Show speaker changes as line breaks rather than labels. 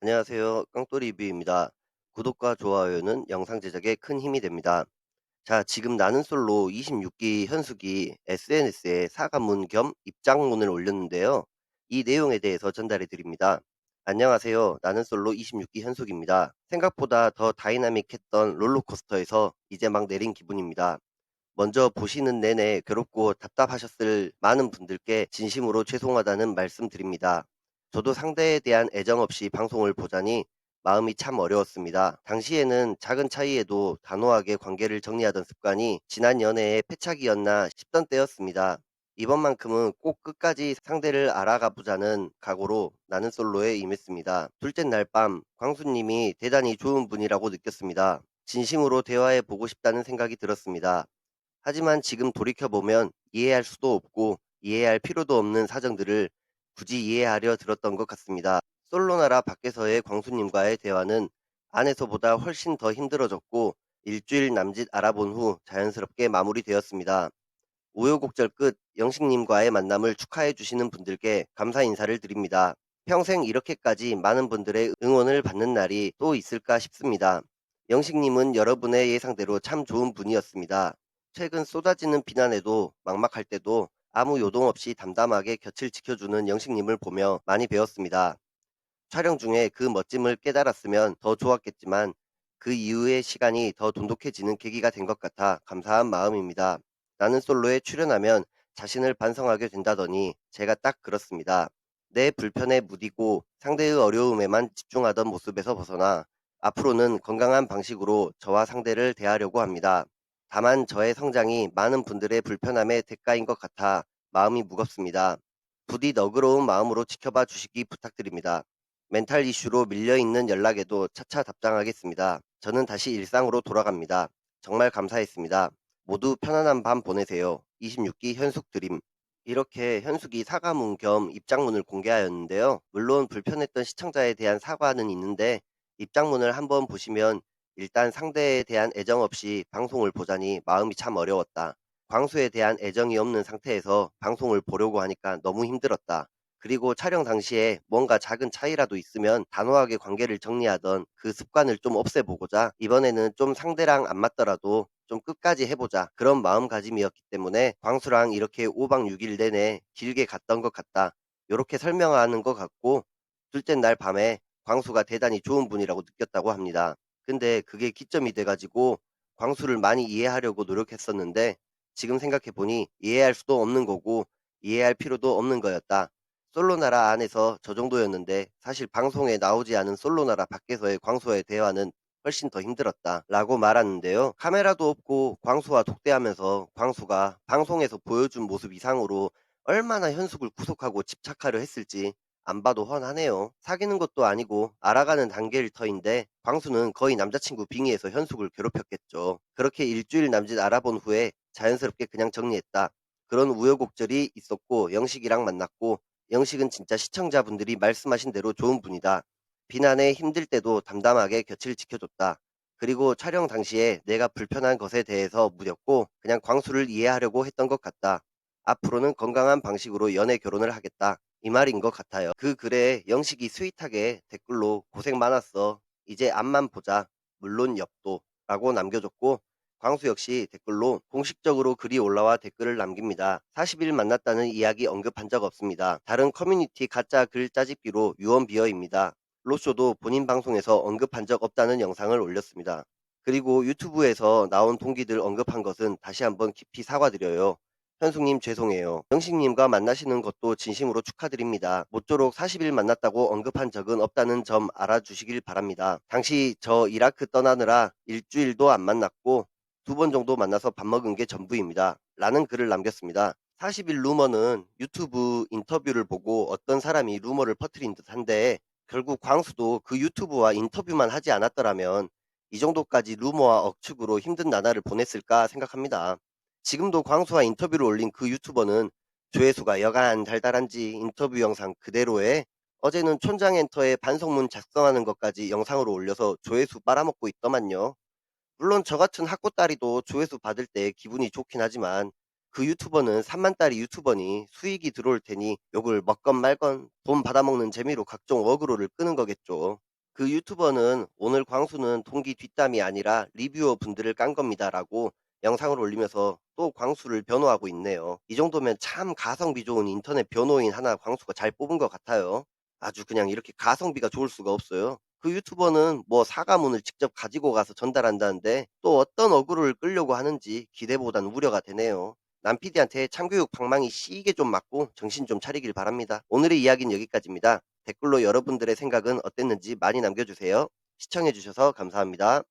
안녕하세요. 깡또 리뷰입니다. 구독과 좋아요는 영상 제작에 큰 힘이 됩니다. 자, 지금 나는 솔로 26기 현숙이 SNS에 사과문 겸 입장문을 올렸는데요. 이 내용에 대해서 전달해 드립니다. 안녕하세요. 나는 솔로 26기 현숙입니다. 생각보다 더 다이나믹했던 롤러코스터에서 이제 막 내린 기분입니다. 먼저 보시는 내내 괴롭고 답답하셨을 많은 분들께 진심으로 죄송하다는 말씀 드립니다. 저도 상대에 대한 애정 없이 방송을 보자니 마음이 참 어려웠습니다. 당시에는 작은 차이에도 단호하게 관계를 정리하던 습관이 지난 연애의 패착이었나 싶던 때였습니다. 이번만큼은 꼭 끝까지 상대를 알아가 보자는 각오로 나는 솔로에 임했습니다. 둘째 날 밤 광수님이 대단히 좋은 분이라고 느꼈습니다. 진심으로 대화해 보고 싶다는 생각이 들었습니다. 하지만 지금 돌이켜보면 이해할 수도 없고 이해할 필요도 없는 사정들을 굳이 이해하려 들었던 것 같습니다. 솔로나라 밖에서의 광수님과의 대화는 안에서보다 훨씬 더 힘들어졌고 일주일 남짓 알아본 후 자연스럽게 마무리되었습니다. 우여곡절 끝 영식님과의 만남을 축하해 주시는 분들께 감사 인사를 드립니다. 평생 이렇게까지 많은 분들의 응원을 받는 날이 또 있을까 싶습니다. 영식님은 여러분의 예상대로 참 좋은 분이었습니다. 최근 쏟아지는 비난에도 막막할 때도 아무 요동 없이 담담하게 곁을 지켜주는 영식님을 보며 많이 배웠습니다. 촬영 중에 그 멋짐을 깨달았으면 더 좋았겠지만 그 이후의 시간이 더 돈독해지는 계기가 된 것 같아 감사한 마음입니다. 나는 솔로에 출연하면 자신을 반성하게 된다더니 제가 딱 그렇습니다. 내 불편에 무디고 상대의 어려움에만 집중하던 모습에서 벗어나 앞으로는 건강한 방식으로 저와 상대를 대하려고 합니다. 다만 저의 성장이 많은 분들의 불편함의 대가인 것 같아 마음이 무겁습니다. 부디 너그러운 마음으로 지켜봐 주시기 부탁드립니다. 멘탈 이슈로 밀려있는 연락에도 차차 답장하겠습니다. 저는 다시 일상으로 돌아갑니다. 정말 감사했습니다. 모두 편안한 밤 보내세요. 26기 현숙 드림. 이렇게 현숙이 사과문 겸 입장문을 공개하였는데요. 물론 불편했던 시청자에 대한 사과는 있는데 입장문을 한번 보시면 일단 상대에 대한 애정 없이 방송을 보자니 마음이 참 어려웠다. 광수에 대한 애정이 없는 상태에서 방송을 보려고 하니까 너무 힘들었다. 그리고 촬영 당시에 뭔가 작은 차이라도 있으면 단호하게 관계를 정리하던 그 습관을 좀 없애보고자 이번에는 좀 상대랑 안 맞더라도 좀 끝까지 해보자 그런 마음가짐이었기 때문에 광수랑 이렇게 5박 6일 내내 길게 갔던 것 같다. 이렇게 설명하는 것 같고 둘째 날 밤에 광수가 대단히 좋은 분이라고 느꼈다고 합니다. 근데 그게 기점이 돼가지고 광수를 많이 이해하려고 노력했었는데 지금 생각해보니 이해할 수도 없는 거고 이해할 필요도 없는 거였다. 솔로나라 안에서 저 정도였는데 사실 방송에 나오지 않은 솔로나라 밖에서의 광수와의 대화는 훨씬 더 힘들었다 라고 말하는데요. 카메라도 없고 광수와 독대하면서 광수가 방송에서 보여준 모습 이상으로 얼마나 현숙을 구속하고 집착하려 했을지 안 봐도 훤하네요. 사귀는 것도 아니고 알아가는 단계일 터인데 광수는 거의 남자친구 빙의해서 현숙을 괴롭혔겠죠. 그렇게 일주일 남짓 알아본 후에 자연스럽게 그냥 정리했다. 그런 우여곡절이 있었고 영식이랑 만났고 영식은 진짜 시청자분들이 말씀하신 대로 좋은 분이다. 비난에 힘들 때도 담담하게 곁을 지켜줬다. 그리고 촬영 당시에 내가 불편한 것에 대해서 무렸고 그냥 광수를 이해하려고 했던 것 같다. 앞으로는 건강한 방식으로 연애 결혼을 하겠다. 이 말인 것 같아요. 그 글에 영식이 스윗하게 댓글로 고생 많았어. 이제 앞만 보자. 물론 엽도. 라고 남겨줬고 광수 역시 댓글로 공식적으로 글이 올라와 댓글을 남깁니다. 40일 만났다는 이야기 언급한 적 없습니다. 다른 커뮤니티 가짜 글 짜집기로 유언비어입니다. 로쇼도 본인 방송에서 언급한 적 없다는 영상을 올렸습니다. 그리고 유튜브에서 나온 동기들 언급한 것은 다시 한번 깊이 사과드려요. 현숙님 죄송해요. 영식님과 만나시는 것도 진심으로 축하드립니다. 모쪼록 40일 만났다고 언급한 적은 없다는 점 알아주시길 바랍니다. 당시 저 이라크 떠나느라 일주일도 안 만났고 두 번 정도 만나서 밥 먹은 게 전부입니다. 라는 글을 남겼습니다. 40일 루머는 유튜브 인터뷰를 보고 어떤 사람이 루머를 퍼뜨린 듯한데 결국 광수도 그 유튜브와 인터뷰만 하지 않았더라면 이 정도까지 루머와 억측으로 힘든 나날을 보냈을까 생각합니다. 지금도 광수와 인터뷰를 올린 그 유튜버는 조회수가 여간 달달한지 인터뷰 영상 그대로에 어제는 촌장 엔터에 반성문 작성하는 것까지 영상으로 올려서 조회수 빨아먹고 있더만요. 물론 저 같은 학고딸이도 조회수 받을 때 기분이 좋긴 하지만 그 유튜버는 3만짜리 유튜버니 수익이 들어올 테니 욕을 먹건 말건 돈 받아먹는 재미로 각종 어그로를 끄는 거겠죠. 그 유튜버는 오늘 광수는 동기 뒷담이 아니라 리뷰어 분들을 깐 겁니다라고 영상을 올리면서 또 광수를 변호하고 있네요. 이 정도면 참 가성비 좋은 인터넷 변호인 하나 광수가 잘 뽑은 것 같아요. 아주 그냥 이렇게 가성비가 좋을 수가 없어요. 그 유튜버는 뭐 사과문을 직접 가지고 가서 전달한다는데 또 어떤 어그로를 끌려고 하는지 기대보단 우려가 되네요. 남PD한테 참교육 방망이 시게 좀 맞고 정신 좀 차리길 바랍니다. 오늘의 이야기는 여기까지입니다. 댓글로 여러분들의 생각은 어땠는지 많이 남겨주세요. 시청해주셔서 감사합니다.